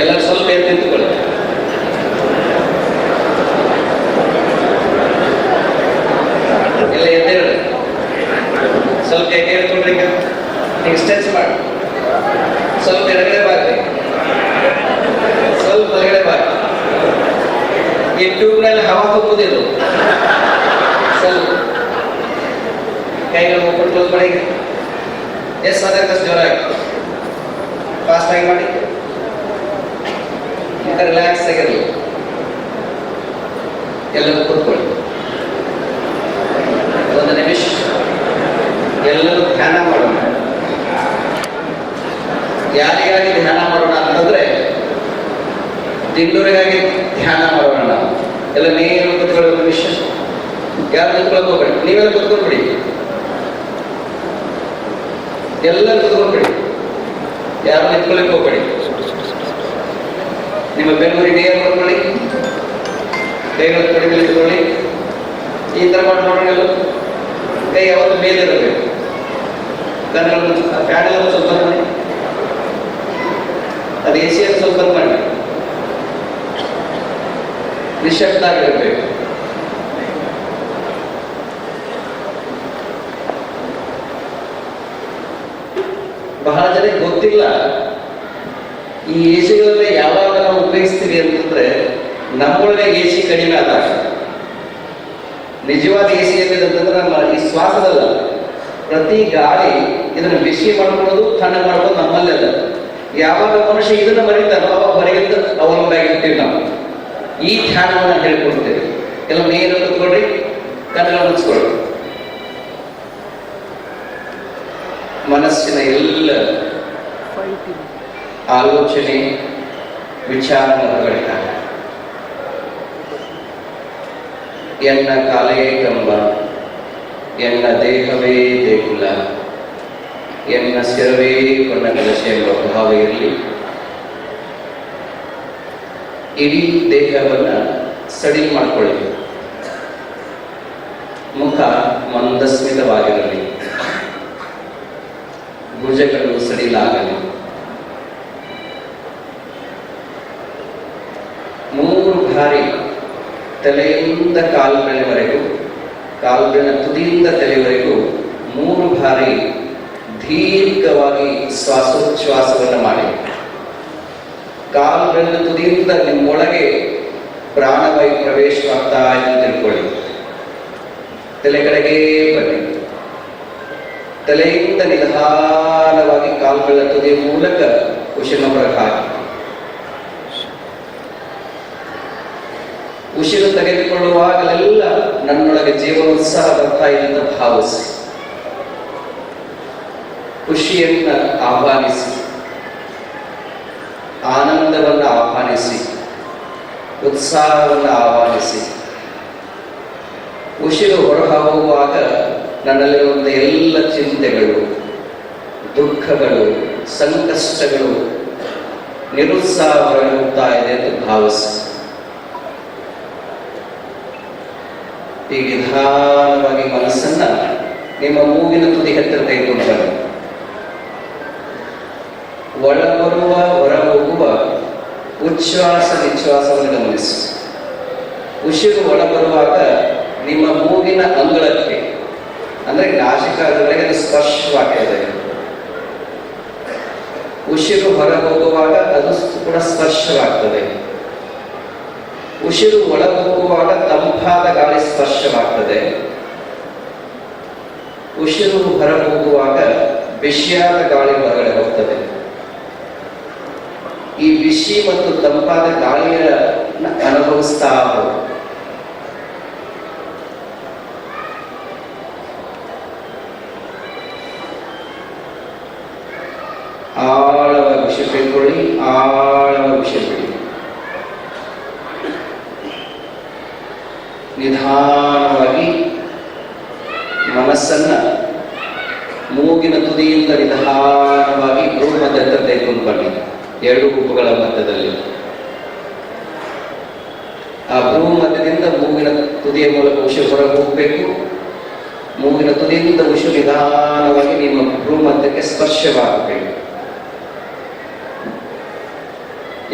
ಎಲ್ಲರೂ ಸ್ವಲ್ಪ ಎದ್ದು ನಿಂತುಕೊಳ್ಳಿ. ಎಲ್ಲ ಎದ್ದೇಳಿ. ಸ್ವಲ್ಪ ಎದ್ದು ಹೇಳ್ಕೊಳ್ರಿ ಈಗ ಸ್ಟ್ರೆಚ್ ಮಾಡಿ. ಸ್ವಲ್ಪ ಎಡಗಡೆ ಬಾಗ್ರಿ ಸ್ವಲ್ಪ ಹೊರಗಡೆ ಬಾಗ್ರಿ ಈ ಟ್ಯೂಬ್ನಲ್ಲಿ ಹವಾ ತುಂಬುದಿಲ್ಲ ಸ್ವಲ್ಪ. ಕೈಗಳು ಓಪನ್ ಕ್ಲೋಸ್ ಮಾಡಿ. ಎಷ್ಟು ಸಾಧ್ಯ ಜೋರಾಗಿ ಫಾಸ್ಟ್ ಆಗಿ ಮಾಡಿ ಇಂಥ ರಿಲ್ಯಾಕ್ಸ್ ಆಗಿರಲಿ ಎಲ್ಲರೂ ಕೂತ್ಕೊಳ್ಳಿ ಒಂದು ನಿಮಿಷ ಎಲ್ಲರೂ ಧ್ಯಾನ ಮಾಡೋಣ ಯಾರಿಗಾಗಿ ಧ್ಯಾನ ಮಾಡೋಣ ಅಂತಂದ್ರೆ ತಿಂಡೂರಿಗಾಗಿ ಧ್ಯಾನ ಮಾಡೋಣ. ಎಲ್ಲ ನೇರ ಕುತ್ಕೊಳ್ಳೋದು ವಿಷಯ ಯಾರು ಕುತ್ಕೊಳ್ಳೋಕೆ ಹೋಗ್ಬೇಡಿ ನೀವೆಲ್ಲ ಕುತ್ಕೊಂಡ್ಬಿಡಿ ಎಲ್ಲ ಕುತ್ಕೊಂಡ್ಬಿಡಿ ಯಾರು ನಿಂತ್ಕೊಳ್ಳಿಕ್ಕೆ ಹೋಗ್ಬೇಡಿ. ನಿಮ್ಮ ಬೆಂಗಳೂರಿಗೆ ನೇರ ಕೊಡ್ಕೊಳ್ಳಿ ಕೈಗಳು ಕಡಿಮೆ ಇಟ್ಕೊಳ್ಳಿ. ಈ ಥರ ಮಾಡಿ ನೋಡೋಣ ಎಲ್ಲ ಕೈ ಯಾವತ್ತು ಮೇಲೆ ಇರಬೇಕು ಕಣ್ಣು ಫ್ಯಾನ್ ಎಲ್ಲ ಸ್ವಲ್ಪ ಮಾಡಿ ಅದು ಎ ಸಿಯನ್ನು ಸ್ವಲ್ಪ ಮಾಡಿ. ನಿಶಬ್ದ ಆಗಿರಬೇಕು ಬಹಳ ಜನಕ್ಕೆ ಗೊತ್ತಿಲ್ಲ, ಈ ಎ ಸಿಗಳನ್ನ ಯಾವಾಗ ನಾವು ಉಪಯೋಗಿಸ್ತೀವಿ ಅಂತಂದ್ರೆ ನಮ್ಮೊಳಗೆ ಎಸಿ ಕಡಿಮೆ ಆದಾಗ ನಿಜವಾದ ಎ ಸಿ ಏನಿದೆ ಅಂತಂದ್ರೆ ನಮ್ಮ ಈ ಶ್ವಾಸದಲ್ಲ, ಪ್ರತಿ ಗಾಳಿ ಇದನ್ನ ಬಿಸಿ ಮಾಡ್ಕೊಳ್ಳೋದು ತಣ್ಣ ಮಾಡ್ಕೊಂಡು ನಮ್ಮಲ್ಲೇ ಯಾವಾಗ ಮನುಷ್ಯ ಇದನ್ನ ಮರಿತಾನೋ ಅವಾಗ ಹೊರಗಿಂದ ಅವಲಂಬಾಗಿರ್ತೀವಿ ನಾವು. ಈ ಧ್ಯಾನವನ್ನು ಹೇಳ್ಕೊಡ್ತೇವೆ ಎಲ್ಲ ನೇರ ಕೂತ್ಕೊಳ್ರಿ ಕಣ್ಣೆಲ್ಲ ಮುಚ್ಕೊಳ್ಳಿ. ಮನಸ್ಸಿನ ಎಲ್ಲ ಆಲೋಚನೆ ವಿಚಾರ ಹೊರಗಡಿದ್ದಾರೆ ಎನ್ನ ಕಾಲೇ ಕಂಬ, ಎನ್ನ ದೇಹವೇ ದೇಗುಲ, ಎನ್ನ ಶಿರವೇ ಕೊನ್ನ ಕಲಶ ಎಂಬ ಭಾವ ಇರಲಿ. ಇಡೀ ದೇಹವನ್ನ ಸಡಿಲ್ ಮಾಡ್ಕೊಳ್ಳಿ ಮುಖ ಮಂದಸ್ಮಿತವಾಗಿರಲಿ. ಭುಜಗಳು ಸಡಿಲಾಗಲಿ. ಮೂರು ಬಾರಿ ತಲೆಯಿಂದ ಕಾಲುಗಳವರೆಗೂ ಕಾಲುಗಳ ತುದಿಯಿಂದ ತಲೆಯವರೆಗೂ ಮೂರು ಬಾರಿ ದೀರ್ಘವಾಗಿ ಶ್ವಾಸೋಚ್ಛ್ವಾಸವನ್ನು ಮಾಡಿ. ಕಾಲುಗಳ ತುದಿಯಿಂದ ನಿಮ್ಮೊಳಗೆ ಪ್ರಾಣವಾಯು ಪ್ರವೇಶ ಮಾಡ್ತಾ ಎಂದು ತಿಳ್ಕೊಳ್ಳಿ. ತಲೆ ಕಡೆಗೆ ಬನ್ನಿ. ತಲೆಯಿಂದ ನಿಧಾನವಾಗಿ ಕಾಲುಗಳ ತುದಿಯ ಮೂಲಕ ಉಸಿರಿನ ಹೊರಗೆ ಹಾಕಿ. ಉಸಿರು ತೆಗೆದುಕೊಳ್ಳುವಾಗಲೆಲ್ಲ ನನ್ನೊಳಗೆ ಜೀವನೋತ್ಸಾಹ ಬರ್ತಾ ಇದೆ ಅಂತ ಭಾವಿಸಿ. ಖುಷಿಯನ್ನ ಆಹ್ವಾನಿಸಿ. ಆನಂದವನ್ನು ಆಹ್ವಾನಿಸಿ, ಉತ್ಸಾಹವನ್ನು ಆಹ್ವಾನಿಸಿ. ಉಸಿರು ಹೊರಹೋಗುವಾಗ ನನ್ನಲ್ಲಿರುವಂಥ ಎಲ್ಲ ಚಿಂತೆಗಳು, ದುಃಖಗಳು, ಸಂಕಷ್ಟಗಳು ನಿರುತ್ಸಾಹ ಹೊರಗುತ್ತಾ ಇದೆ ಎಂದು ಭಾವಿಸಿ. ಈ ನಿಧಾನವಾಗಿ ಮನಸ್ಸನ್ನ ನಿಮ್ಮ ಮೂಗಿನ ತುದಿ ಹತ್ತಿರ ತೆಗೆದುಕೊಂಡು ಬನ್ನಿ. ಬರುವ ಉಚ್ಛ್ವಾಸ ನಿಶ್ವಾಸವನ್ನು ಗಮನಿಸಿ. ಉಸಿರು ಒಳಬರುವಾಗ ನಿಮ್ಮ ಮೂಗಿನ ಅಂಗಳಕ್ಕೆ, ಅಂದ್ರೆ ನಾಶಿಕಾದವರೆಗೆ ಅದು ಸ್ಪರ್ಶವಾಗ್ತದೆ ಉಸಿರು ಹೊರ ಹೋಗುವಾಗ ಅದು ಕೂಡ ಸ್ಪರ್ಶವಾಗ್ತದೆ. ಉಸಿರು ಒಳ ಹೋಗುವಾಗ ತಂಪಾದ ಗಾಳಿ ಸ್ಪರ್ಶವಾಗ್ತದೆ. ಉಸಿರು ಹೊರ ಹೋಗುವಾಗ ಬಿಸಿಯಾದ ಗಾಳಿ ಹೊರಗಡೆ ಹೋಗ್ತದೆ. ಈ ಬಿಸಿ ಮತ್ತು ತಂಪಾದ ಗಾಳಿಯ ಅನುಭವಿಸ್ತಾ. ಆಳವಾಗಿ ವಿಷಯ ತಿಳ್ಕೊಳ್ಳಿ ಆಳವಾಗಿ ವಿಷಯ ಬಿಡಿ ನಿಧಾನವಾಗಿ ಮನಸ್ಸನ್ನ ಮೂಗಿನ ತುದಿಯಿಂದ ನಿಧಾನವಾಗಿ ಭ್ರೂ ಮಧ್ಯ ಹತ್ರ ತೆಗೆದುಕೊಂಡು ಬನ್ನಿ ಎರಡು ಗುಂಪುಗಳ ಮಧ್ಯದಲ್ಲಿ. ಆ ಭೂ ಮಧ್ಯದಿಂದ ಮೂಗಿನ ತುದಿಯ ಮೂಲಕ ವಿಷ ಹೊರಗೆ ಹೋಗಬೇಕು. ಮೂಗಿನ ತುದಿಯಿಂದ ವಿಷ ನಿಧಾನವಾಗಿ ನಿಮ್ಮ ಭೂ ಮಧ್ಯಕ್ಕೆ ಸ್ಪರ್ಶವಾಗಬೇಕು.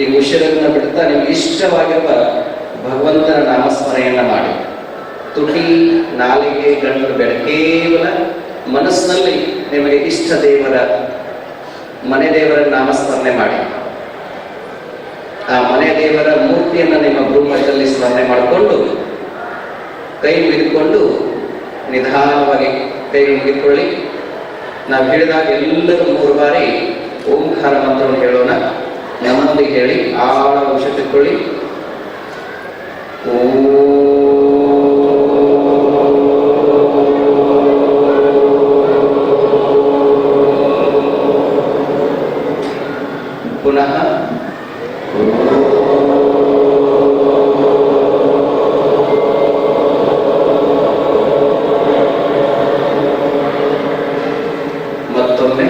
ಈ ವಿಷಯವನ್ನು ಬಿಡ್ತಾ ನಿಮ್ಗೆ ಇಷ್ಟವಾಗಿರುವ ಭಗವಂತನ ನಾಮಸ್ಮರಣೆಯನ್ನ ಮಾಡಿ. ತುಟಿ ನಾಲಿಗೆ ಗಂಟಲು ಬೇಡ. ಕೇವಲ ಮನಸ್ಸಿನಲ್ಲಿ ನಿಮಗೆ ಇಷ್ಟ ದೇವರ, ಮನೆ ದೇವರ ನಾಮಸ್ಮರಣೆ ಮಾಡಿ. ಆ ಮನೆ ದೇವರ ಮೂರ್ತಿಯನ್ನು ನಿಮ್ಮ ಭೂಮಧ್ಯದಲ್ಲಿ ಸ್ಮರಣೆ ಮಾಡಿಕೊಂಡು ಕೈ ಮುಗಿದುಕೊಂಡು ನಿಧಾನವಾಗಿ ಕೈ ಮುಗಿದುಕೊಳ್ಳಿ. ನಾವು ಹೇಳಿದಾಗ ಎಲ್ಲರೂ ಮೂರು ಬಾರಿ ಓಂಕಾರ ಮಂತ್ರವನ್ನು ಹೇಳೋಣ. ನಮ್ಮೊಂದಿಗೆ ಹೇಳಿ, ಆಳ ಉಷ ಓ ಮತ್ತೊಮ್ಮೆ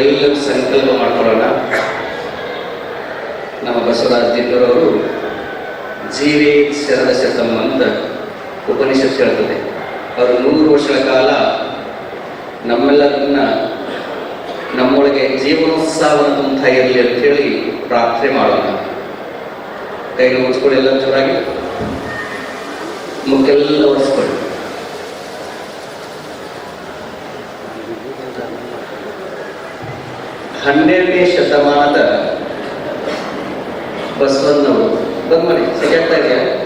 ಎಲ್ಲರೂ ಸಂಕಲ್ಪ ಮಾಡ್ಕೊಳ್ಳೋಣ. ನಮ್ಮ ಬಸವರಾಜ ದೇವರವರು ಜೀವೇ ಶರದ ಶತಮ್ ಅಂತ ಉಪನಿಷತ್ ಹೇಳ್ತದೆ ಅವರು ನೂರು ವರ್ಷಗಳ ಕಾಲ ನಮ್ಮೆಲ್ಲರನ್ನ ನಮ್ಮೊಳಗೆ ಜೀವನೋತ್ಸಾಹವನ್ನು ತುಂಬುತ್ತಾ ಇರಲಿ ಅಂತ ಹೇಳಿ ಪ್ರಾರ್ಥನೆ ಮಾಡೋಣ. ಕೈಗೆ ಮುಚ್ಕೊಳ್ಳಿ, ಎಲ್ಲ ಜೋರಾಗಿ. ಮುಕ್ಕೆಲ್ಲ ಒರೆಸ್ಕೊಳ್ಳಿ. ಹನ್ನೆರಡನೇ ಶತಮಾನದ ಬಸವಣ್ಣವರು. ಬಂದ್ ಮಾಡಿ. ಸಿಗತ್ತಾ ಇದೆಯಾ?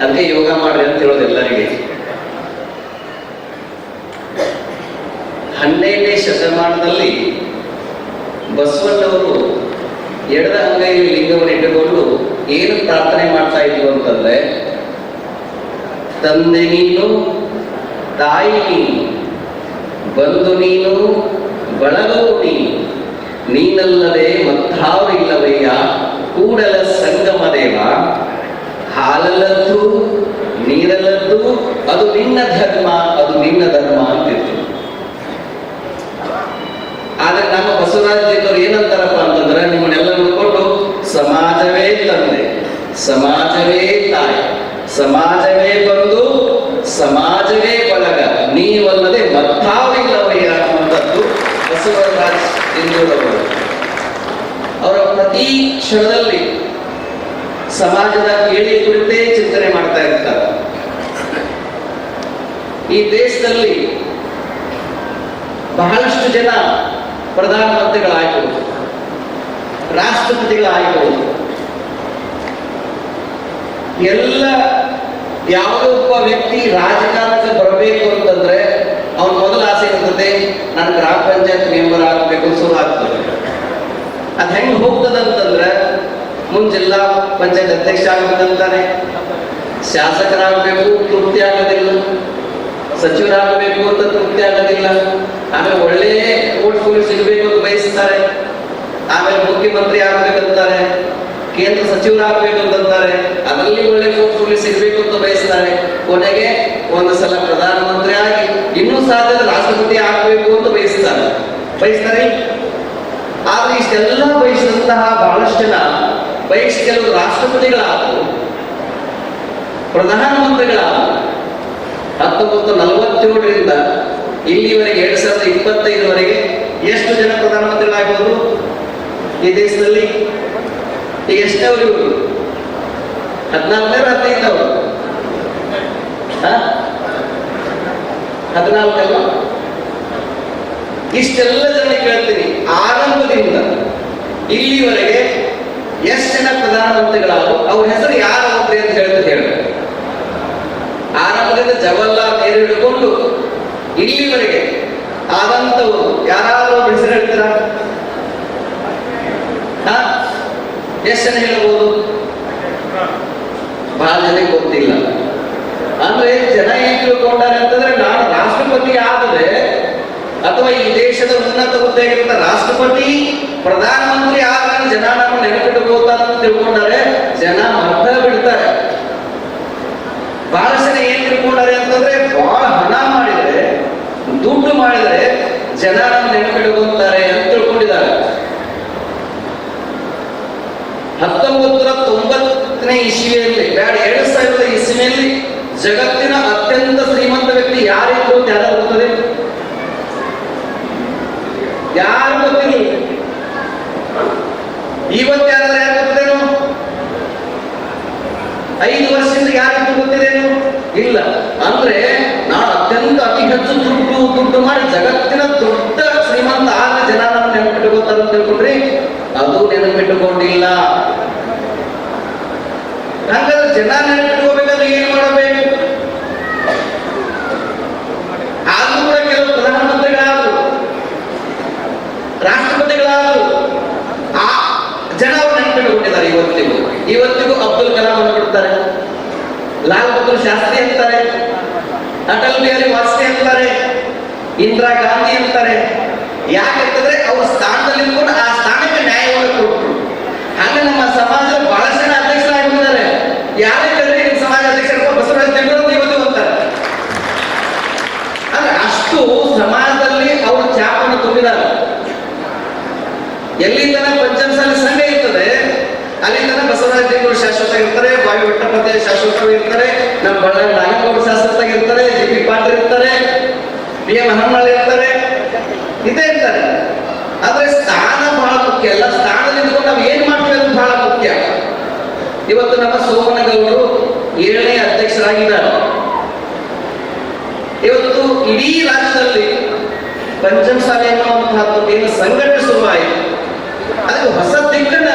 ಅದಕ್ಕೆ ಯೋಗ ಮಾಡ್ರಿ ಅಂತ ಹೇಳೋದು ಎಲ್ಲರಿಗೆ. ಹನ್ನೆರಡನೇ ಶತಮಾನದಲ್ಲಿ ಬಸವಣ್ಣವರು ಎಡದ ಅಂಗೈಯಲ್ಲಿ ಲಿಂಗವನ್ನು ಇಟ್ಟುಕೊಂಡು ಏನು ಪ್ರಾರ್ಥನೆ ಮಾಡ್ತಾ ಇದ್ರು ಅಂತಂದ್ರೆ, ತಂದೆ ನೀನು ತಾಯಿ, ಬಂದು ನೀನು ಬಳಗವು ನೀನು ನೀನಲ್ಲದೆ ಮತ್ತಾರು ಇಲ್ಲವಯ್ಯ, ಕೂಡಲ ಸಂಗಮ ದೇವ. ಹಾಲಲ್ಲದ್ದು, ನೀರಲ್ಲದ್ದು, ಅದು ನಿನ್ನ ಧರ್ಮ, ಅದು ನಿನ್ನ ಧರ್ಮ ಅಂತಿತ್ತು. ಆದ್ರೆ ನಮ್ಮ ಬಸವರಾಜ ಏನಂತಾರಪ್ಪ ಅಂತಂದ್ರೆ, ನಿಮ್ಮನ್ನೆಲ್ಲ ನೋಡಿಕೊಂಡು, ಸಮಾಜವೇ ತಂದೆ, ಸಮಾಜವೇ ತಾಯಿ, ಸಮಾಜವೇ ಅವರ ಪ್ರತಿ ಕ್ಷಣದಲ್ಲಿ ಸಮಾಜದ ಕೇಳಿ ಕುರಿತೇ ಚಿಂತನೆ ಮಾಡ್ತಾ ಇರ್ತಾರೆ. ಈ ದೇಶದಲ್ಲಿ ಬಹಳಷ್ಟು ಜನ ಪ್ರಧಾನಮಂತ್ರಿಗಳಾಗಬಹುದು ರಾಷ್ಟ್ರಪತಿಗಳಾಗಬಹುದು ಎಲ್ಲ ಯಾವುದೋ ಒಬ್ಬ ವ್ಯಕ್ತಿ ರಾಜಕಾರಣಕ್ಕೆ ಬರಬೇಕು ಅಂತಂದ್ರೆ ಅವನ ಮೊದಲ ಆಸೆ ಇರ್ತದೆ ನಾನು ಗ್ರಾಮ ಪಂಚಾಯತ್ ಮೆಂಬರ್ ಆಗ್ಬೇಕು ಶುರು ಆಗ್ತದೆ ಅದ್ ಹೆಂಗ್ ಹೋಗ್ತದಂತಂದ್ರೆ ಮುಂದೆ ಜಿಲ್ಲಾ ಪಂಚಾಯತ್ ಅಧ್ಯಕ್ಷ ಆಗ್ಬೇಕಂತಾನೆ, ಶಾಸಕರಾಗಬೇಕು, ತೃಪ್ತಿ ಆಗೋದಿಲ್ಲ. ಸಚಿವರಾಗಬೇಕು ಅಂತ ತೃಪ್ತಿ ಆಗೋದಿಲ್ಲ. ಆಮೇಲೆ ಒಳ್ಳೆ ಪೋರ್ಟ್ಫೋಲಿಯೋ ಸಿಗಬೇಕು ಅಂತ ಬಯಸ್ತಾರೆ. ಆಮೇಲೆ ಮುಖ್ಯಮಂತ್ರಿ ಆಗ್ಬೇಕಂತಾರೆ, ಕೇಂದ್ರ ಸಚಿವರಾಗಬೇಕು ಅಂತಂತಾರೆ. ಅದರಲ್ಲಿ ಒಳ್ಳೆ ಪೋರ್ಟ್ಫೋಲಿಯೋ ಸಿಗಬೇಕು ಅಂತ ಬಯಸ್ತಾರೆ. ಕೊನೆಗೆ ಒಂದು ಸಲ ಪ್ರಧಾನಮಂತ್ರಿ ಆಗಿ ಸಾಧ್ಯದ ರಾಷ್ಟ್ರಪತಿ ಆಗಬೇಕು ಅಂತ ಬಯಸ್ತಾರೆ. ಬಯಸ್ತಾರೆ? ಆದ್ರೆ ಇಷ್ಟೆಲ್ಲ ಬಯಸಿದಂತಹ ಬಹಳಷ್ಟು ಜನ, ಬಯಸಿ ಕೆಲವು ರಾಷ್ಟ್ರಪತಿಗಳಾದರು, ಪ್ರಧಾನಮಂತ್ರಿಗಳಾದರು, ಹತ್ತೊಂಬತ್ತು ನಲವತ್ತೇಳರಿಂದ ಇಲ್ಲಿವರೆಗೆ ಎರಡ್ ಸಾವಿರದ ಇಪ್ಪತ್ತೈದರವರೆಗೆ ಎಷ್ಟು ಜನ ಪ್ರಧಾನಮಂತ್ರಿಗಳಾಗಬಹುದು ಈ ದೇಶದಲ್ಲಿ ಈಗ ಎಷ್ಟವರು ಹದಿನಾಲ್ಕನೇ ಹದಿನೈದವರು ಹದಿನಾಲ್ಕಲ್ಲ? ಇಷ್ಟೆಲ್ಲ ಜನ ಕೇಳ್ತೀನಿ ಆರಂಭದಿಂದ ಇಲ್ಲಿವರೆಗೆ ಎಷ್ಟು ಜನ ಪ್ರಧಾನಮಂತ್ರಿಗಳಾದ್ರು, ಅವ್ರ ಹೆಸರು ಯಾರು ಹೋಗ್ರಿ ಅಂತ ಹೇಳ್ತಾರೆ ಹೇಳ್ಬೇಕು ಆರಂಭದಿಂದ ಜವಾಹರ್ಲಾಲ್ ನೆಹರು ಹಿಡ್ಕೊಂಡು ಇಲ್ಲಿವರೆಗೆ ಆದಂತವರು ಯಾರಾದ್ರೂ ಹೆಸರು ಹೇಳ್ತೀರಾ? ಎಷ್ಟು ಜನ ಹೇಳ್ಬೋದು? ಬಹಳ ಜನಕ್ಕೆ ಗೊತ್ತಿಲ್ಲ. ಅಂದ್ರೆ ಜನ ಏನ್ ತಿಳ್ಕೊಂಡಾರೆ ಅಂತಂದ್ರೆ ನಾನು ರಾಷ್ಟ್ರಪತಿ ಆದರೆ ಅಥವಾ ಈ ದೇಶದ ಉನ್ನತ ಹುದ್ದೆಗಿಂತ ರಾಷ್ಟ್ರಪತಿ, ಪ್ರಧಾನಮಂತ್ರಿ ಆದಾಗ ಜನ ನಮ್ಮ ನೆನಪಿಟ್ಟುಕೋತಾರೆ ಅಂತ ತಿಳ್ಕೊಂಡಾರೆ ಜನ ಮರ್ತ ಬಿಡ್ತಾರೆ ಬಹಳ ಜನ ಏನ್ ತಿಳ್ಕೊಂಡಾರೆ ಅಂತಂದ್ರೆ ಬಹಳ ಹಣ ಮಾಡಿದ್ರೆ ದುಡ್ಡು ಮಾಡಿದ್ರೆ ಜನ ನಮ್ಮ ನೆನಪಿಟ್ಕೊಂತಾರೆ ಅಂತ ತಿಳ್ಕೊಂಡಿದ್ದಾರೆ ಹತ್ತೊಂಬತ್ತು ನೂರ ತೊಂಬತ್ತನೇ ಇಸ್ವಿಯಲ್ಲಿ ಬ್ಯಾಡ ಎರಡು ಸಾವಿರದ ಇಸ್ವಿಯಲ್ಲಿ ಜಗತ್ತಿನ ಅತ್ಯಂತ ಶ್ರೀಮಂತ ವ್ಯಕ್ತಿ ಅಂತ ಯಾರು ಗೊತ್ತದೆ ಯಾರು ಗೊತ್ತಿಲ್ಲ? ಇವತ್ತು ಯಾರಾದ್ರೆ ಯಾರು ಗೊತ್ತೇನು ಐದು ವರ್ಷದಿಂದ ಯಾರಿಗೂ ಗೊತ್ತಿದೇನು ಇಲ್ಲ. ಅಂದ್ರೆ ನಾನು ಅತ್ಯಂತ ಅತಿ ಹೆಚ್ಚು ದುಡ್ಡು ದುಡ್ಡು ಮಾಡಿ ಜಗತ್ತಿನ ದೊಡ್ಡ ಶ್ರೀಮಂತ ಆಗ ಜನ ನಮ್ಮ ನೆನಪಿಟ್ಟುಕೋತಾರ ತಿಳ್ಕೊಂಡ್ರಿ ಅದು ನೆನಪಿಟ್ಟುಕೊಂಡಿಲ್ಲ ಹಂಗಾದ್ರೆ ಜನ ನೆನಪಿಟ್ಕೋಬೇಕಾದ್ರೆ ಏನ್ ಮಾಡಬೇಕು ಆದ್ರೂ ಕೂಡ ಕೆಲವು ಪ್ರಧಾನಮಂತ್ರಿಗಳಾದ್ರು ರಾಷ್ಟ್ರಪತಿಗಳಾದ್ರು. ಆ ಜನ ಅವ್ರು ನೆನಪಿಟ್ಟುಕೊಂಡಿದ್ದಾರೆ ಇವತ್ತಿಗೂ. ಇವತ್ತಿಗೂ ಅಬ್ದುಲ್ ಕಲಾಂ ಅವರು ಬಿಡ್ತಾರೆ. ಲಾಲ್ ಬಹದ್ದೂರ್ ಶಾಸ್ತ್ರಿ ಅಂತಾರೆ. ಅಟಲ್ ಬಿಹಾರಿ ವಾಜಪೇಯಿ ಅಂತಾರೆ. ಇಂದಿರಾ ಗಾಂಧಿ ಅಂತಾರೆ. ಯಾಕಂತಂದ್ರೆ ಅವ್ರ ಸ್ಥಾನದಲ್ಲಿ ಕೂಡ ಆ ಸ್ಥಾನಕ್ಕೆ ನ್ಯಾಯವನ್ನು ಕೊಟ್ಟರು ಹಾಗೆ ನಮ್ಮ ಸಮಾಜದ ಬಹಳಷ್ಟು ಜನ ಅಧ್ಯಕ್ಷರಾಗಿದ್ದಾರೆ. ಯಾರೇ ಕರೀರಿ ನಿಮ್ಮ ಸಮಾಜ ಅಧ್ಯಕ್ಷರಪ್ಪ ಬಸವರಾಜ ತೆಂಡೂರು ಅಂತ ಇವತ್ತು ಅಂತಾರೆ ಅಂದ್ರೆ ಅಷ್ಟು ಸಮಾಜದಲ್ಲಿ ಅವರು ಚಾಪನ್ನು ತುಂಬಿದ್ದಾರೆ ಎಲ್ಲಿ ತನಕ ಪಂಚಮಸಾಲಿ ಸಂಘ ಇರ್ತದೆ ಅಲ್ಲಿ ತನಕ ಬಸವರಾಜ ದೇವರು ಶಾಶ್ವತ ಶಾಶ್ವತವಾಗಿ ಇರ್ತಾರೆ, ನಮ್ಮ ಬಳ್ಳಾರಿ ನಾಗಪ್ಪ ಇರ್ತಾರೆ, ಜಿ ಪಿ ಪಾಟೀಲ್ ಇರ್ತಾರೆ ಬಿ ಎಂ ಹನುಮಳ್ಳಿ ಇರ್ತಾರೆ. ಇದೇ ಇರ್ತಾರೆ ಆದ್ರೆ ಸ್ಥಾನ ಬಹಳ ಮುಖ್ಯ. ಅಲ್ಲ ಸ್ಥಾನದಲ್ಲಿ ನಿಂತ್ಕೊಂಡು ನಾವು ಏನ್ ಮಾಡ್ತೀವಿ ಅಂತ ಬಹಳ ಮುಖ್ಯ. ಇವತ್ತು ನಮ್ಮ ಸೋಮನಗೌಡರು ಏಳನೇ ಅಧ್ಯಕ್ಷರಾಗಿದ್ದಾರೆ. ಇವತ್ತು ಇಡೀ ರಾಜ್ಯದಲ್ಲಿ ಪಂಚಮಸಾಲಿ ಅನ್ನುವಂತಹದ್ದು ಏನು ಸಂಘಟನೆ ಶುರುವಾಯಿತು ಅದಕ್ಕೆ ಹೊಸ ದಿಕ್ಕನ್ನ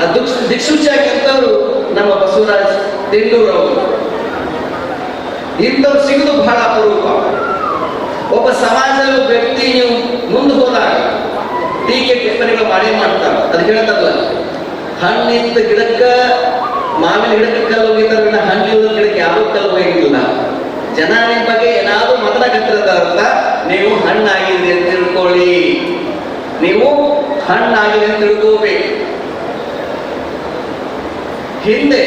ಆ ದಿಕ್ಸ್- ದಿಕ್ಸೂಚಿಯಾಗಿರ್ತವರು ನಮ್ಮ ಬಸವರಾಜ್ ತೆಂಡೂರು ಅವರು ಇಂಥವ್ರು ಸಿಗುದು ಬಹಳ ಅಪರೂಪ. ಒಬ್ಬ ಸಮಾಜದ ವ್ಯಕ್ತಿ ನೀವು ಮುಂದೆ ಹೋದಾಗ ಟೀಕೆ ಟಿಪ್ಪಣಿಗಳು ಮಾಡೇ ಮಾಡ್ತಾರೆ. ಅದು ಹೇಳ್ತಾರಲ್ಲ ಹಣ್ಣಿದ್ದ ಗಿಡಕ್ಕ, ಮಾವಿನ ಗಿಡಕ್ಕೆ ಕಲ್ಲು ಹೋಗಿದ್ದಾರೆ ವಿನ ಹಣ್ಣಿಲ್ಲದ ಗಿಡಕ್ಕೆ ಯಾರೂ ಕಲ್ಲು ಹೋಗಿಲ್ಲ. ಜನ ನಿಮ್ಮ ಬಗ್ಗೆ ಏನಾದ್ರೂ ಮಾತನಾಡಕತ್ತಿರತ್ತ ನೀವು ಹಣ್ಣಾಗಿದೆ ಅಂತ ತಿಳ್ಕೊಳ್ಳಿ. ನೀವು ಹಣ್ಣಾಗಿದೆ ಅಂತ ತಿಳ್ಕೋಬೇಕು. ಹಿಂದೆ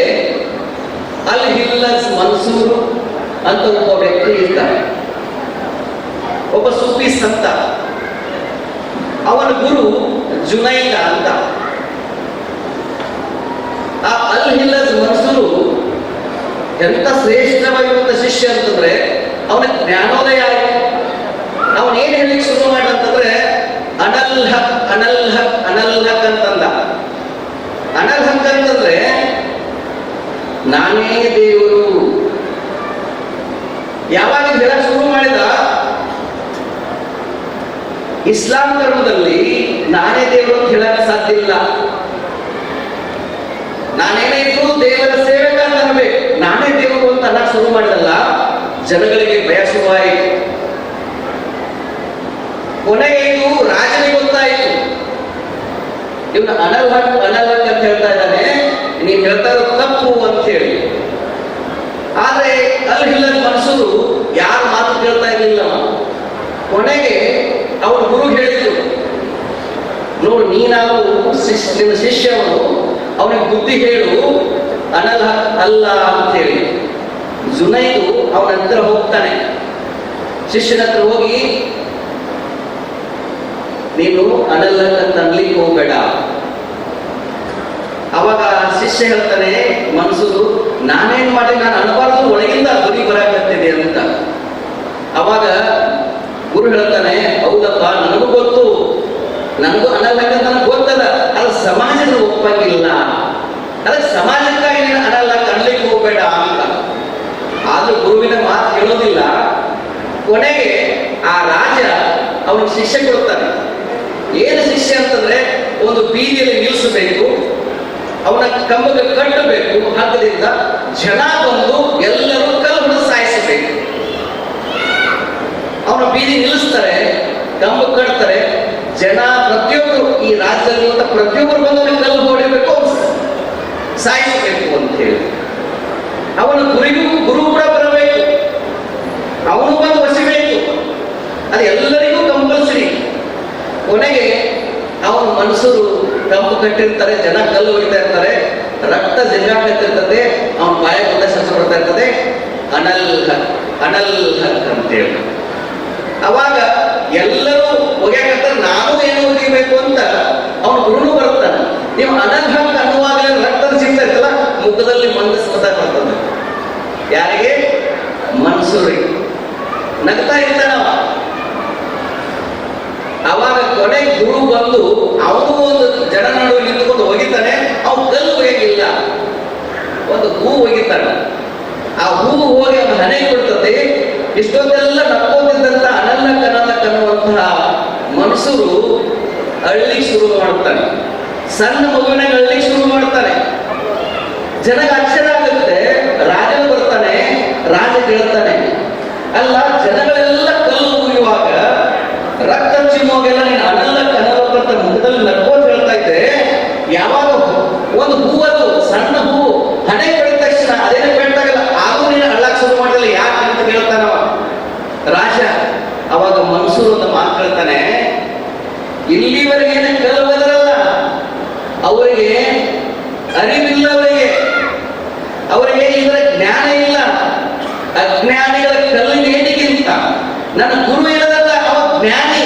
ಅಲ್ಲಿ ಹಿಲ್ಲಸ್ ಮನ್ಸೂರು ಅಂತ ಒಬ್ಬ ವ್ಯಕ್ತಿ ಇರ್ತಾರೆ ಒಬ್ಬ ಸೂಫಿ ಸಂತ. ಅವನ ಗುರು ಜುನೈದ ಅಂತ. ಆ ಅಲ್ ಹಿಲ್ಲಸ್ ಮನ್ಸೂರು ಎಂತ ಶ್ರೇಷ್ಠವಾಗಿರುವಂತ ಶಿಷ್ಯ ಅಂತಂದ್ರೆ ಅವನ ಜ್ಞಾನೋದಯ ಆಯ್ತು. ಅವನೇನು ಏನ್ ಹೇಳಿಕ್ ಶುರು ಮಾಡ್ತಂತಂದ್ರೆ ಅನಲ್ ಹಕ್ ಅನಲ್ ಹಕ್, ಅನಲ್ ಅಂತಂದ ಅನಲ್ ಹಕ್ ಅಂತಂದ್ರೆ ನಾನೇ ದೇವರು. ಯಾವಾಗ ಇದ್ ಹೇಳಕ್ ಶುರು ಮಾಡಿದ? ಇಸ್ಲಾಂ ಧರ್ಮದಲ್ಲಿ ನಾನೇ ದೇವರು ಅಂತ ಹೇಳಕ್ ಸಾಧ್ಯ ಇಲ್ಲ. ನಾನೇನೇ ಇದ್ರು ದೇವರ ಸೇವಕ ಅಂತ ಅನ್ಬೇಕು ನಾನೇ ದೇವರು ಅಂತ ಅನ್ನಕ್ ಶುರು ಮಾಡಿದಲ್ಲ. ಜನಗಳಿಗೆ ಭಯ ಶುರುವಾಯಿತು ಕೊನೆಗೆ ರಾಜನಿಗೆ ಗೊತ್ತಾಯಿತು. ಇವನು ಅನರ್ಹ ಅನರ್ಹ ಅಂತ ಹೇಳ್ತಾ ಇದ್ದಾನೆ. ನೀನ್ ಹೇಳ್ತಾ ತಪ್ಪು ಅಂತ ಹೇಳಿ ಆದ್ರೆ ಅಲ್ಲಿ ಹಿಲ್ಲದ ಮನಸ್ಸರು ಯಾರ ಮಾತು ಕೇಳ್ತಾ ಇರಲಿಲ್ಲ. ಕೊನೆಗೆ ಅವ್ರ ಗುರು ಹೇಳಿದ್ರು, ನೋಡು, ನೀನಾದ್ರು ನಿನ್ನ ಶಿಷ್ಯನು, ಅವನಿಗೆ ಬುದ್ಧಿ ಹೇಳು ಅನಲ ಅಲ್ಲ ಅಂತ ಹೇಳಿ ಜುನೈದು ಅವನ ಹತ್ರ ಹೋಗ್ತಾನೆ. ಶಿಷ್ಯನ ಹತ್ರ ಹೋಗಿ, ನೀನು ಅನಲ್ಲ ಅಂತ ಹೋಗ್ಬೇಡ. ಶಿಷ್ಯ ಹೇಳ್ತಾನೆ ಮನ್ಸುದು ನಾನೇನ್ ಮಾಡಿ ನಾನು ಅನಬಾರ್ದು, ಒಳಗಿಂದ ಧ್ವನಿ ಬರಾಕತ್ತಿದೆ ಅಂತ. ಅವಾಗ ಗುರು ಹೇಳ್ತಾನೆ, ಹೌದಪ್ಪ, ನನಗೂ ಗೊತ್ತು. ನನಗೂ ಅನಲ್ಲಕ್ಕಂತ ನನಗೆ ಗೊತ್ತದ. ಅದು ಸಮಾಜದ ಒಪ್ಪಂಗಿಲ್ಲ. ಅದಕ್ಕೆ ಸಮಾಜಕ್ಕಾಗಿ ನೀನು ಅನಲ್ಲ ಕಣ್ಲಿಕ್ಕೆ ಹೋಗ್ಬೇಡ ಅಂತ. ಆದ್ರೂ ಗುರುವಿನ ಮಾತು ಹೇಳೋದಿಲ್ಲ. ಕೊನೆಗೆ ಆ ರಾಜ ಅವನಿಗೆ ಶಿಷ್ಯ ಕೊಡ್ತಾನೆ. ಏನು ಶಿಷ್ಯ ಅಂತಂದ್ರೆ, ಒಂದು ಬೀದಿಯಲ್ಲಿ ನಿಲ್ಲಿಸಬೇಕು ಅವನ ಕಂಬಕ್ಕೆ ಕಟ್ಟಬೇಕು. ಆದ್ದರಿಂದ ಜನ ಬಂದು ಎಲ್ಲರೂ ಕಲ್ಲು ಸಾಯಿಸಬೇಕು. ಅವನ ಬೀದಿ ನಿಲ್ಲಿಸ್ತಾರೆ ಕಂಬ ಕಟ್ತಾರೆ. ಜನ ಪ್ರತಿಯೊಬ್ಬರು ಈ ರಾಜ್ಯದಲ್ಲಿರುವಂತ ಪ್ರತಿಯೊಬ್ಬರು ಬಂದು ಅವನಿಗೆ ಕಲ್ಲು ಹೊಡಿಬೇಕು ಸಾಯಿಸಬೇಕು ಅಂತ ಹೇಳಿ ಅವನ ಗುರಿಗೂ, ಗುರು ಕೂಡ ಬರಬೇಕು. ಅವನು ಬಂದು ವಸಿಬೇಕು ಅದು ಎಲ್ಲರಿಗೂ ಕಂಪಲ್ಸರಿ ಕೊನೆಗೆ ಅವನ ಮನಸ್ಸರು ಕಂಪು ಕಟ್ಟಿರ್ತಾರೆ ಜನ ಕಲ್ಲು ಹೊಡಿತಾ ಇರ್ತಾರೆ, ರಕ್ತ ಜಿಂಗಾಡ್ತಿರ್ತದೆ ಅವನ ಬಾಯ ಕೂಡ ಶಸ್ತ್ರ ಬರ್ತಾ ಇರ್ತದೆ. ಅನಲ್ ಹಕ್ ಅನಲ್ ಹಕ್ ಅಂತೇಳಿ. ಅವಾಗ ಎಲ್ಲರೂ ಒಗ್ಯಾಕಂತ ನಾನು ಏನು ಒಗಿಬೇಕು ಅಂತ. ಅವನು ಗುರುನು ಬರ್ತಾನೆ ನೀವು ಅನಘ ಅನ್ನುವಾಗಲೇ ರಕ್ತ ಇರ್ತಲ್ಲ, ಮುಖದಲ್ಲಿ ಮಂದಸ್ ಬರ್ತದೆ. ಯಾರಿಗೆ? ಮನ್ಸೂರಿ ನಗ್ತಾ ಇರ್ತಾನವ ಅವಾಗ ಕೊನೆ ಗುರು ಬಂದು ಅವನು ಒಂದು ಜನ ನಡುವೆ ನಿಂತುಕೊಂಡು ಒಗಿತಾನೆ ಅವ್ ಕಲ್ಲು ಹೋಗಿಲ್ಲ ಒಂದು ಹೂ ಒಗಿತಾನೆ. ಆ ಹೂವು ಹೋಗಿ ಅವನ ಹಣೆ ಕೊಡ್ತದೆ. ಇಷ್ಟೊಂದೆಲ್ಲ ನಕ್ಕೋತಿದ್ದಂತ ಅನಲ್ಲ ಕನಲ ಕನ್ನುವಂತಹ ಮನುಷ್ಯರು ಅಳ್ಳಿ ಶುರು ಮಾಡ್ತಾನೆ. ಸಣ್ಣ ಮಗುವಿನ ಅಳ್ಳಿ ಶುರು ಮಾಡ್ತಾನೆ. ಜನಗ ಅಕ್ಷರ ಆಗುತ್ತೆ. ರಾಜನು ಬರ್ತಾನೆ, ರಾಜ ಕೇಳ್ತಾನೆ. ಅಲ್ಲ, ಜನಗಳೆಲ್ಲ ರಕ್ತ ಚಿಮ್ಮುವಾಗೆಲ್ಲ ನೀನು ಅನಲ್ಲ ಕನಲಕ್ಕಂತ ಮುಖದಲ್ಲಿ ನಡ್ಕೊಂಡು ಹೇಳ್ತಾ ಇದ್ದೆ ಯಾವಾಗ ಒಂದು ಹೂವದು ಸಣ್ಣ ಹೂ ಹಣೆ ಕಡಿದ ತಕ್ಷಣ ಅದೇನು ಬೆಟ್ಟಾಗಲ್ಲ ಆದ್ರೂ ನೀನು ಅಳ್ಳಕ್ ಶುರು ಮಾಡಿಲ್ಲ ಯಾಕೆ ಅಂತ ಕೇಳ್ತಾನವ ರಾಜ ಅವಾಗ ಮನ್ಸೂರು ಒಂದು ಮಾತು ಹೇಳ್ತಾನೆ ಇಲ್ಲಿವರೆಗೆ ಏನು ಕಲ್ಲು ಬದರಲ್ಲ ಅವರಿಗೆ ಅರಿವಿಲ್ಲ ಅವರಿಗೆ ಅವರಿಗೆ ಇದರ ಜ್ಞಾನ ಇಲ್ಲ ಅಜ್ಞಾನಿಗಳ ಕಲ್ಲಿನ ಏಟಿಗಿಂತ ನನ್ನ ಗುರು ಇರೋದಲ್ಲ ಅವ ಜ್ಞಾನಿ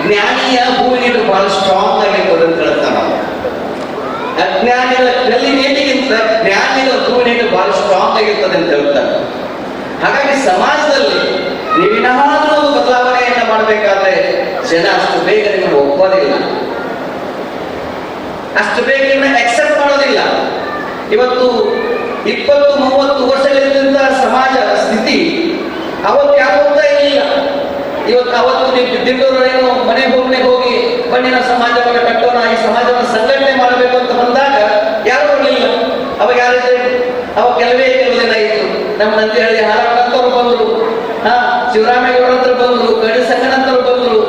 ಜ್ಞಾನಿಯ ಹೂವಿನ ಬಹಳ ಸ್ಟ್ರಾಂಗ್ ಆಗಿರ್ತದೆ ಅಂತ ಹೇಳ್ತಾನ ಅವ. ಅಜ್ಞಾನಿಗಳ ಕಲ್ಲಿನ ಏಟಿಗಿಂತ ಜ್ಞಾನಿಗಳ ಹೂವಿನ ಬಹಳ ಅಂತ ಹೇಳ್ತಾರೆ ಹಾಗಾಗಿ ಸಮಾಜದಲ್ಲಿ ನೀವೇನಾದ್ರೂ ಒಂದು ಬದಲಾವಣೆಯನ್ನ ಮಾಡಬೇಕಾದ್ರೆ ಜನ ಅಷ್ಟು ಬೇಗ ನಿಮಗೆ ಒಪ್ಪೋದಿಲ್ಲ ಅಷ್ಟು ಬೇಗ ನಿಮ್ಮನ್ನ ಅಕ್ಸೆಪ್ಟ್ ಮಾಡೋದಿಲ್ಲ. ಇವತ್ತು ಇಪ್ಪತ್ತು, ಮೂವತ್ತು ವರ್ಷಗಳಿಂದ ಸಮಾಜ ಸ್ಥಿತಿ ಅವತ್ತು ಹೋಗ್ತಾ ಇರಲಿಲ್ಲ. ಇವತ್ತು ಅವತ್ತು ನೀವು ದಿಂಡೂರು ಏನೋ ಮನೆ ಹೋಗಿ ಹೋಗಿ ಬಣ್ಣಿನ ಸಮಾಜವನ್ನು ಕಟ್ಟೋಣ, ಈ ಸಮಾಜವನ್ನು ಸಂಘಟನೆ ಮಾಡಬೇಕು ಅಂತ ಬಂದಾಗ ಯಾರು ಬರಲಿಲ್ಲ? ಅವಾಗ ಯಾರಿದ್ರೆ ಅವಾಗ ಕೆಲವೇ ಕೆಲವು ಇತ್ತು ನಮ್ಮ ಹೇಳಿ ಹಾರಾಟಂತವ್ರು ಬಂದ್ರು. ಹಾ ಶಿವರಾಮೇಗೌಡ ಹತ್ರ ಬಂದ್ರು ಗಡಿ ಸಂಗನಂತವ್ರು ಬಂದ್ರು.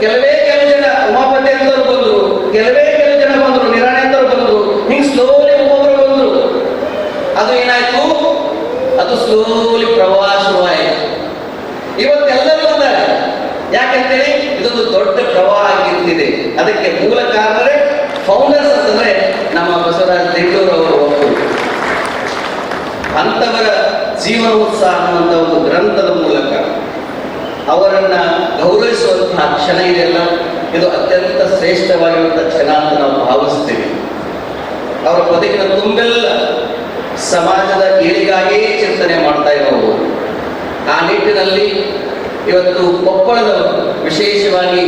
ಕೆಲವೇ ಕೆಲವು ಜನ ಉಮಾಪತಿ ಅಂತವ್ರು ಬಂದ್ರು. ಕೆಲವೇ ಕೆಲವು ಜನ ಬಂದ್ರು, ನಿರಾಣಿ ಅಂತವ್ರು ಬಂದ್ರು. ಹಿಂಗ್ ಸ್ಲೋಲಿ ಒಬ್ಬೊಬ್ರು ಬಂದ್ರು. ಅದು ಏನಾಯ್ತು? ಅದು ಸ್ಲೋಲಿ ಪ್ರವಾಹ ಶುರುವಾಯಿತು. ಇವತ್ತೆಲ್ಲರೂ ಬಂದಾರೆ ಯಾಕಂತೇಳಿ? ಇದೊಂದು ದೊಡ್ಡ ಪ್ರವಾಹ ಆಗಿರ್ತಿದೆ. ಅದಕ್ಕೆ ಮೂಲ ಕಾರಣರೇ ಫೌಂಡರ್ಸ್ ಅಂತಂದ್ರೆ ನಮ್ಮ ಬಸವರಾಜ್ ಅವರು ಅಂತವರ ಜೀವನೋತ್ಸಾಹ ಅನ್ನುವಂಥ ಒಂದು ಗ್ರಂಥದ ಮೂಲಕ ಅವರನ್ನ ಗೌರವಿಸುವಂತಹ ಕ್ಷಣ ಇದೆಯಲ್ಲ ಇದು ಅತ್ಯಂತ ಶ್ರೇಷ್ಠವಾಗಿರುವಂಥ ಕ್ಷಣ ಅಂತ ನಾವು ಭಾವಿಸ್ತೀವಿ. ಅವರ ಬದುಕಿನ ತುಂಬೆಲ್ಲ ಸಮಾಜದ ಏಳಿಗಾಗಿಯೇ ಚಿಂತನೆ ಮಾಡ್ತಾ ಇರೋರು. ಆ ನಿಟ್ಟಿನಲ್ಲಿ ಇವತ್ತು ಕೊಪ್ಪಳದವರು, ವಿಶೇಷವಾಗಿ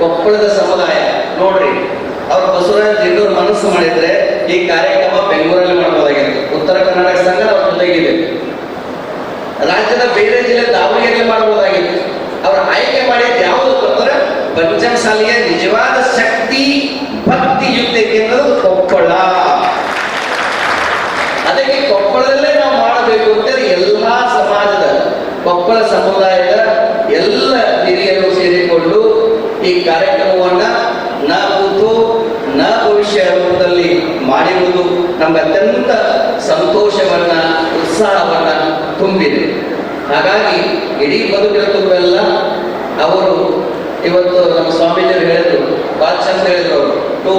ಕೊಪ್ಪಳದ ಸಮುದಾಯ, ನೋಡ್ರಿ ಅವ್ರ ಬಸವರಾಜ ಜಿಲ್ಲೂರು ಮನಸ್ಸು ಮಾಡಿದ್ರೆ ಈ ಕಾರ್ಯಕ್ರಮ ಬೆಂಗಳೂರಲ್ಲಿ ಮಾಡಬಹುದಾಗಿತ್ತು ಉತ್ತರ ಕರ್ನಾಟಕ ಸಂಘದ ಅವ್ರ ಜೊತೆಗಿದೆ. ರಾಜ್ಯದ ಬೇರೆ ಜಿಲ್ಲೆ ದಾವಣಗೆರೆಯಲ್ಲಿ ಮಾಡಬಹುದಾಗಿತ್ತು ಅವ್ರ ಆಯ್ಕೆ ಮಾಡಿದ ಯಾವುದು ಅಂದ್ರೆ ಪಂಚಮಸಾಲಿಯ ನಿಜವಾದ ಶಕ್ತಿ, ಭಕ್ತಿ ಯುಕ್ತ ಅನ್ನೋದು ಕೊಪ್ಪಳ. ಅದಕ್ಕೆ ಕೊಪ್ಪಳದಲ್ಲೇ ನಾವು ಮಾಡಬೇಕು ಅಂತ ಎಲ್ಲಾ ಸಮಾಜದ, ಕೊಪ್ಪಳ ಸಮುದಾಯದ ಎಲ್ಲ ಹಿರಿಯರು ಸೇರಿಕೊಂಡು ಈ ಕಾರ್ಯಕ್ರಮವನ್ನ ನ ಕೂತು ನ ಭವಿಷ್ಯ ರೂಪದಲ್ಲಿ ಮಾಡಿರುವುದು ನಮ್ಗೆ ಅತ್ಯಂತ ಸಂತೋಷವನ್ನ, ಉತ್ಸಾಹವನ್ನ ತುಂಬಿದೆ. ಹಾಗಾಗಿ ಇಡೀ ಬದುಕಿನ ತುಂಬೆಲ್ಲ ಅವರು ಇವತ್ತು ನಮ್ಮ ಸ್ವಾಮೀಜಿಯವರು ಹೇಳಿದ್ರು ಭಾಳ ಹೇಳಿದ್ರು ಟೂ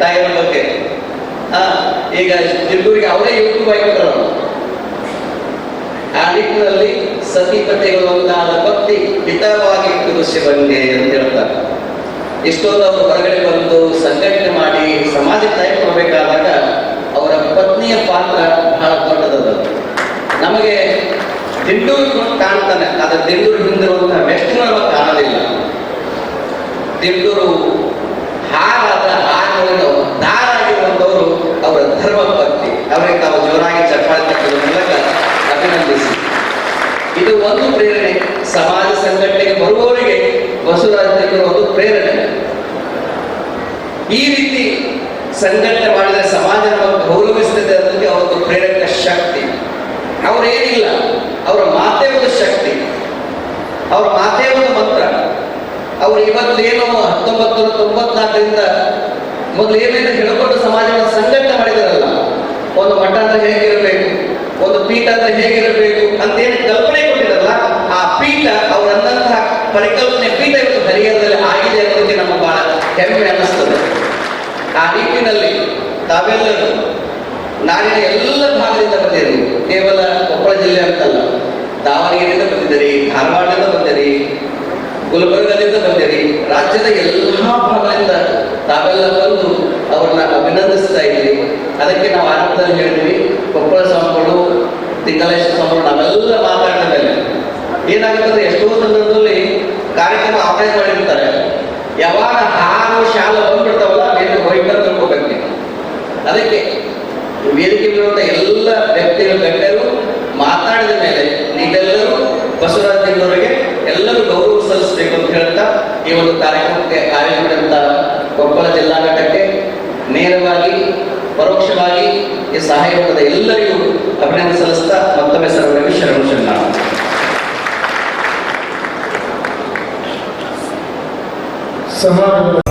ಟೈರ್ ಬಗ್ಗೆ. ಹಾ, ಈಗ ಜಿಲ್ಲೂರಿಗೆ ಅವರೇ ಯೂಟ್ಯೂಬ್ ಆಗಿಬಿಟ್ರು ಅವರು. ಆ ನಿಟ್ಟಿನಲ್ಲಿ ಸತಿಪತಿಗಳು ಒಂದಾದ ಭಕ್ತಿ ಹಿತವಾಗಿ ಕೃಷಿ ಬಂದಿದೆ ಅಂತ ಹೇಳ್ತಾರೆ. ಇಷ್ಟೊಂದು ಅವರು ಹೊರಗಡೆ ಬಂದು ಸಂಘಟನೆ ಮಾಡಿ ಸಮಾಜಕ್ಕೆ ಟೈಪ್ ಕೊಡಬೇಕಾದಾಗ ಅವರ ಪತ್ನಿಯ ಪಾತ್ರ ಬಹಳ ದೊಡ್ಡದದ. ನಮಗೆ ದಿಂಡೂರು ಕಾಣ್ತಾನೆ, ಆದ್ರೆ ದಿಂಡೂರು ಹಿಂದಿರುವಂತಹ ವ್ಯಕ್ತಿಗಳು ಕಾಣಲಿಲ್ಲ ದಿಂಡೂರು ಹಾರಾದ ಹಾರವನ್ನು ದಾರ ಆಗಿರುವಂತವರು ಅವರ ಧರ್ಮ ಪತ್ನಿ ಅವರಿಗೆ ತಾವು ಜೋರಾಗಿ ಚಪ್ಪಾಳೆ ತಟ್ಟುವ ಮೂಲಕ ಅಭಿನಂದಿಸಿ. ಇದು ಒಂದು ಪ್ರೇರಣೆ ಸಮಾಜ ಸಂಘಟನೆಗೆ ಬರುವವರಿಗೆ ಬಸವರಾಜ ದೇವರು ಒಂದು ಪ್ರೇರಣೆ ಈ ರೀತಿ ಸಂಘಟನೆ ಮಾಡಿದ ಸಮಾಜ ನಮ್ಮನ್ನು ಗೌರವಿಸ್ತದೆ ಅನ್ನೋದಕ್ಕೆ ಅವರೊಂದು ಪ್ರೇರಕ ಶಕ್ತಿ. ಅವರೇನಿಲ್ಲ, ಅವರ ಮಾತೇ ಒಂದು ಶಕ್ತಿ. ಅವರ ಮಾತೇ ಒಂದು ಮಂತ್ರ. ಅವರು ಇವತ್ತೇನು ಹತ್ತೊಂಬತ್ತು ನೂರ ತೊಂಬತ್ನಾಲ್ಕರಿಂದ ಮೊದಲು ಏನೇನು ಹೇಳಿಕೊಂಡು ಸಮಾಜವನ್ನು ಸಂಘಟನೆ ಮಾಡಿದಾರಲ್ಲ, ಒಂದು ಮಠ ಅಂದ್ರೆ ಹೇಗಿರಬೇಕು, ಒಂದು ಪೀಠ ಅಂದ್ರೆ ಹೇಗಿರಬೇಕು ಅಂತ ಏನು ಕಲ್ಪನೆ ಕೊಟ್ಟಿರಲ್ಲ ಆ ಪೀಠ ಅವರಂತಹ ಪರಿಕಲ್ಪನೆ ಪೀಠ ಇವತ್ತು ಹರಿಹರದಲ್ಲಿ ಆಗಿದೆ ಅನ್ನೋದಕ್ಕೆ ನಮ್ಮ ಬಹಳ ಹೆಮ್ಮೆ ಅನ್ನಿಸ್ತದೆ ಆ ನಿಟ್ಟಿನಲ್ಲಿ ತಾವೆಲ್ಲರೂ ನಾಡಿನ ಎಲ್ಲ ಭಾಗದಿಂದ ಬಂದಿರಿ ಕೇವಲ ಕೊಪ್ಪಳ ಜಿಲ್ಲೆ ಅಂತಲ್ಲ, ದಾವಣಗೆರೆಯಿಂದ ಬಂದಿದ್ದೀರಿ, ಧಾರವಾಡದಿಂದ ಬಂದಿರಿ ಗುಲ್ಬರ್ಗದಿಂದ ಬಂದಿರಿ ರಾಜ್ಯದ ಎಲ್ಲ ಭಾಗಗಳಿಂದ ತಾವೆಲ್ಲ ಬಂದು ಅವ್ರನ್ನ ಅಭಿನಂದಿಸ್ತಾ ಇದ್ದೀವಿ ಅದಕ್ಕೆ ನಾವು ಆರಂಭದಲ್ಲಿ ಹೇಳಿದ್ವಿ, ಕೊಪ್ಪಳ ಸ್ವಾಮಿಗಳು, ತಿಂಗಳೇಶ್ವರ ಸ್ವಾಮಿಗಳು, ನಾವೆಲ್ಲ ಮಾತಾಡಿದ ಮೇಲೆ ಏನಾಗುತ್ತೆ ಎಷ್ಟೋ ಸಂದರ್ಭದಲ್ಲಿ ಕಾರ್ಯಕ್ರಮ ಆಪರೇಟ್ ಮಾಡಿರ್ತಾರೆ. ಯಾವಾಗ ಹಾಲು ಶಾಲೆ ಬಂದ್ಬಿಡ್ತಾವಲ್ಲ ಬೇರೆ ಹೋಯ್ತಾ ತಿಳ್ಕೊಬೇಕು. ಅದಕ್ಕೆ ವೇದಿಕೆಗಳಿರುವಂಥ ಎಲ್ಲ ವ್ಯಕ್ತಿಗಳು, ಗಣ್ಯರು ಮಾತನಾಡಿದ ಮೇಲೆ ನೀವೆಲ್ಲರೂ ಬಸವರಾಜ ದೇವರವರಿಗೆ ಎಲ್ಲರೂ ಗೌರವ ಸಲ್ಲಿಸಬೇಕು ಅಂತ ಹೇಳ್ತಾ ಈ ಒಂದು ಕಾರ್ಯಕ್ರಮಕ್ಕೆ ಆಯೋಜಿಸಿದಂಥ ಕೊಪ್ಪಳ ಜಿಲ್ಲಾ ಘಟಕಕ್ಕೆ ನೇರವಾಗಿ, ಪರೋಕ್ಷವಾಗಿ ಈ ಸಹಾಯವಾದ ಎಲ್ಲರಿಗೂ ಅಭಿನಂದನೆ ಸಲ್ಲಿಸ್ತಾ ಮತ್ತೊಮ್ಮೆ ಸರ್ವರಿಗೆ ಶರಣ ಶರಣ समाज